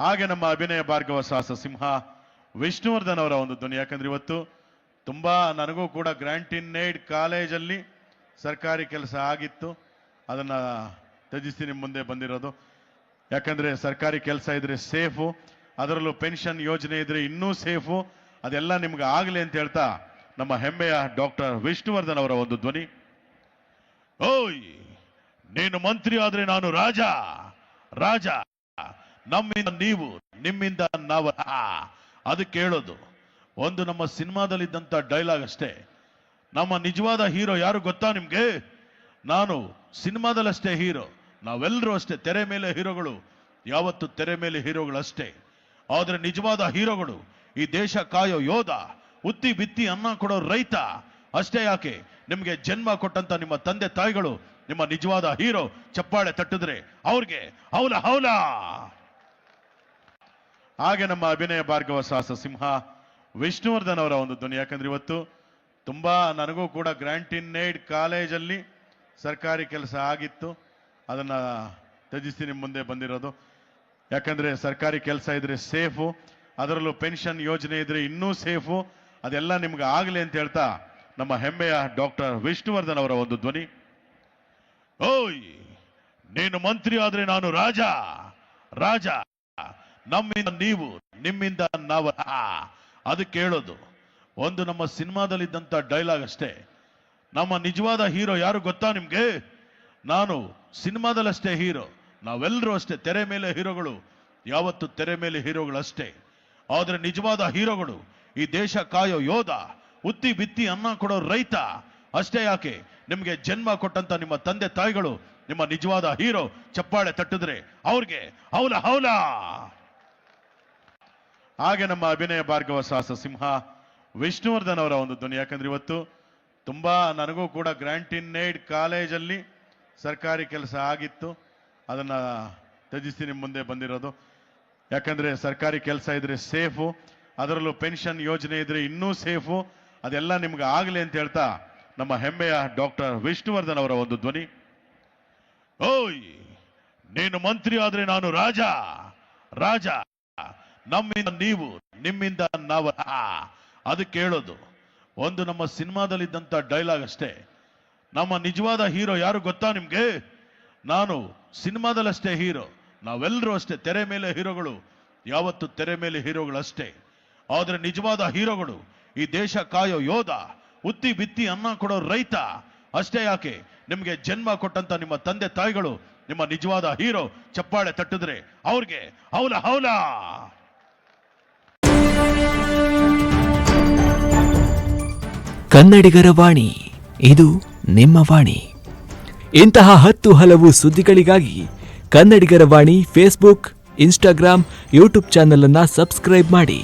ಹಾಗೆ ನಮ್ಮ ಅಭಿನಯ ಭಾರ್ಗವ ಸಾಹಸ ಸಿಂಹ ವಿಷ್ಣುವರ್ಧನ್ ಅವರ ಒಂದು ಧ್ವನಿ. ಯಾಕಂದ್ರೆ ಇವತ್ತು ತುಂಬಾ ನನಗೂ ಕೂಡ ಗ್ರಾಂಟಿನ್ ಏಡ್ ಕಾಲೇಜಲ್ಲಿ ಸರ್ಕಾರಿ ಕೆಲಸ ಆಗಿತ್ತು. ಅದನ್ನ ತ್ಯಜಿಸಿ ನಿಮ್ಮ ಮುಂದೆ ಬಂದಿರೋದು. ಯಾಕಂದ್ರೆ ಸರ್ಕಾರಿ ಕೆಲಸ ಇದ್ರೆ ಸೇಫು, ಅದರಲ್ಲೂ ಪೆನ್ಷನ್ ಯೋಜನೆ ಇದ್ರೆ ಇನ್ನೂ ಸೇಫು. ಅದೆಲ್ಲ ನಿಮ್ಗೆ ಆಗಲಿ ಅಂತ ಹೇಳ್ತಾ ನಮ್ಮ ಹೆಮ್ಮೆಯ ಡಾಕ್ಟರ್ ವಿಷ್ಣುವರ್ಧನ್ ಅವರ ಒಂದು ಧ್ವನಿ. ಓಯ್, ನೀನು ಮಂತ್ರಿ ಆದ್ರೆ ನಾನು ರಾಜ ರಾಜ. ನಮ್ಮಿಂದ ನೀವು, ನಿಮ್ಮಿಂದ ನಾವು ಅದು ಕೇಳೋದು. ಒಂದು ನಮ್ಮ ಸಿನಿಮಾದಲ್ಲಿದ್ದಂಥ ಡೈಲಾಗ್ ಅಷ್ಟೇ. ನಮ್ಮ ನಿಜವಾದ ಹೀರೋ ಯಾರು ಗೊತ್ತಾ ನಿಮ್ಗೆ? ನಾನು ಸಿನಿಮಾದಲ್ಲಷ್ಟೇ ಹೀರೋ. ನಾವೆಲ್ಲರೂ ಅಷ್ಟೇ, ತೆರೆ ಮೇಲೆ ಹೀರೋಗಳು. ಯಾವತ್ತು ತೆರೆ ಮೇಲೆ ಹೀರೋಗಳು ಅಷ್ಟೇ. ಆದ್ರೆ ನಿಜವಾದ ಹೀರೋಗಳು, ಈ ದೇಶ ಕಾಯೋ ಯೋಧ, ಉತ್ತಿ ಬಿತ್ತಿ ಅನ್ನ ಕೊಡೋ ರೈತ. ಅಷ್ಟೇ ಯಾಕೆ? ನಿಮ್ಗೆ ಜನ್ಮ ಕೊಟ್ಟಂತ ನಿಮ್ಮ ತಂದೆ ತಾಯಿಗಳು, ನಿಮ್ಮ ನಿಜವಾದ ಹೀರೋ ಚಪ್ಪಾಳೆ ತಟ್ಟಿದ್ರೆ ಅವ್ರಿಗೆ, ಹೌಲ ಹೌಲ. ಹಾಗೆ ನಮ್ಮ ಅಭಿನಯ ಭಾರ್ಗವ ಸಾಹಸ ಸಿಂಹ ವಿಷ್ಣುವರ್ಧನ್ ಅವರ ಒಂದು ಧ್ವನಿ. ಯಾಕಂದ್ರೆ ಇವತ್ತು ತುಂಬಾ ನನಗೂ ಕೂಡ ಗ್ರಾಂಟಿನ್ ಏಡ್ ಕಾಲೇಜಲ್ಲಿ ಸರ್ಕಾರಿ ಕೆಲಸ ಆಗಿತ್ತು. ಅದನ್ನ ತ್ಯಜಿಸಿ ನಿಮ್ಮ ಮುಂದೆ ಬಂದಿರೋದು. ಯಾಕಂದ್ರೆ ಸರ್ಕಾರಿ ಕೆಲಸ ಇದ್ರೆ ಸೇಫು, ಅದರಲ್ಲೂ ಪೆನ್ಷನ್ ಯೋಜನೆ ಇದ್ರೆ ಇನ್ನೂ ಸೇಫು. ಅದೆಲ್ಲ ನಿಮ್ಗೆ ಆಗಲಿ ಅಂತ ಹೇಳ್ತಾ ನಮ್ಮ ಹೆಮ್ಮೆಯ ಡಾಕ್ಟರ್ ವಿಷ್ಣುವರ್ಧನ್ ಅವರ ಒಂದು ಧ್ವನಿ. ಓಯ್, ನೀನು ಮಂತ್ರಿ ಆದ್ರೆ ನಾನು ರಾಜ ರಾಜ. ನಮ್ಮಿಂದ ನೀವು, ನಿಮ್ಮಿಂದ ನಾವು. ಅದು ಕೇಳೋದು. ಒಂದು ನಮ್ಮ ಸಿನಿಮಾದಲ್ಲಿದ್ದಂಥ ಡೈಲಾಗ್ ಅಷ್ಟೇ. ನಮ್ಮ ನಿಜವಾದ ಹೀರೋ ಯಾರು ಗೊತ್ತಾ ನಿಮ್ಗೆ? ನಾನು ಸಿನಿಮಾದಲ್ಲಷ್ಟೇ ಹೀರೋ. ನಾವೆಲ್ಲರೂ ಅಷ್ಟೇ, ತೆರೆ ಮೇಲೆ ಹೀರೋಗಳು. ಯಾವತ್ತು ತೆರೆ ಮೇಲೆ ಹೀರೋಗಳು ಅಷ್ಟೇ. ಆದ್ರೆ ನಿಜವಾದ ಹೀರೋಗಳು, ಈ ದೇಶ ಕಾಯೋ ಯೋಧ, ಉತ್ತಿ ಬಿತ್ತಿ ಅನ್ನ ಕೊಡೋ ರೈತ. ಅಷ್ಟೇ ಯಾಕೆ? ನಿಮ್ಗೆ ಜನ್ಮ ಕೊಟ್ಟಂತ ನಿಮ್ಮ ತಂದೆ ತಾಯಿಗಳು, ನಿಮ್ಮ ನಿಜವಾದ ಹೀರೋ ಚಪ್ಪಾಳೆ ತಟ್ಟಿದ್ರೆ ಅವ್ರಿಗೆ, ಹೌಲ ಹೌಲ! ಹಾಗೆ ನಮ್ಮ ಅಭಿನಯ ಭಾರ್ಗವ ಸಾಹಸ ಸಿಂಹ ವಿಷ್ಣುವರ್ಧನ್ ಅವರ ಒಂದು ಧ್ವನಿ. ಯಾಕಂದ್ರೆ ಇವತ್ತು ತುಂಬಾ ನನಗೂ ಕೂಡ ಗ್ರಾಂಟಿನ್ ಏಡ್ ಕಾಲೇಜಲ್ಲಿ ಸರ್ಕಾರಿ ಕೆಲಸ ಆಗಿತ್ತು. ಅದನ್ನ ತ್ಯಜಿಸಿ ನಿಮ್ಮ ಮುಂದೆ ಬಂದಿರೋದು. ಯಾಕಂದ್ರೆ ಸರ್ಕಾರಿ ಕೆಲಸ ಇದ್ರೆ ಸೇಫು, ಅದರಲ್ಲೂ ಪೆನ್ಷನ್ ಯೋಜನೆ ಇದ್ರೆ ಇನ್ನೂ ಸೇಫು. ಅದೆಲ್ಲ ನಿಮ್ಗೆ ಆಗಲಿ ಅಂತ ಹೇಳ್ತಾ ನಮ್ಮ ಹೆಮ್ಮೆಯ ಡಾಕ್ಟರ್ ವಿಷ್ಣುವರ್ಧನ್ ಅವರ ಒಂದು ಧ್ವನಿ. ಓಯ್, ನೀನು ಮಂತ್ರಿ ಆದ್ರೆ ನಾನು ರಾಜ ರಾಜ. ನಮ್ಮಿಂದ ನೀವು, ನಿಮ್ಮಿಂದ ನಾವು ಅದು ಕೇಳೋದು. ಒಂದು ನಮ್ಮ ಸಿನಿಮಾದಲ್ಲಿದ್ದಂಥ ಡೈಲಾಗ್ ಅಷ್ಟೇ. ನಮ್ಮ ನಿಜವಾದ ಹೀರೋ ಯಾರು ಗೊತ್ತಾ ನಿಮ್ಗೆ? ನಾನು ಸಿನಿಮಾದಲ್ಲಷ್ಟೇ ಹೀರೋ. ನಾವೆಲ್ಲರೂ ಅಷ್ಟೇ, ತೆರೆ ಮೇಲೆ ಹೀರೋಗಳು. ಯಾವತ್ತು ತೆರೆ ಮೇಲೆ ಹೀರೋಗಳು ಅಷ್ಟೇ. ಆದ್ರೆ ನಿಜವಾದ ಹೀರೋಗಳು, ಈ ದೇಶ ಕಾಯೋ ಯೋಧ, ಉತ್ತಿ ಬಿತ್ತಿ ಅನ್ನ ಕೊಡೋ ರೈತ. ಅಷ್ಟೇ ಯಾಕೆ? ನಿಮ್ಗೆ ಜನ್ಮ ಕೊಟ್ಟಂತ ನಿಮ್ಮ ತಂದೆ ತಾಯಿಗಳು, ನಿಮ್ಮ ನಿಜವಾದ ಹೀರೋ ಚಪ್ಪಾಳೆ ತಟ್ಟಿದ್ರೆ ಅವ್ರಿಗೆ, ಹೌಲ ಹೌಲ. ಕನ್ನಡಿಗರ ವಾಣಿ, ಇದು ನಿಮ್ಮ ವಾಣಿ. ಇಂತಹ ಹತ್ತು ಹಲವು ಸುದ್ದಿಗಳಿಗಾಗಿ ಕನ್ನಡಿಗರ Vani Facebook Instagram YouTube channel ಅನ್ನ ಸಬ್ಸ್ಕ್ರೈಬ್ ಮಾಡಿ.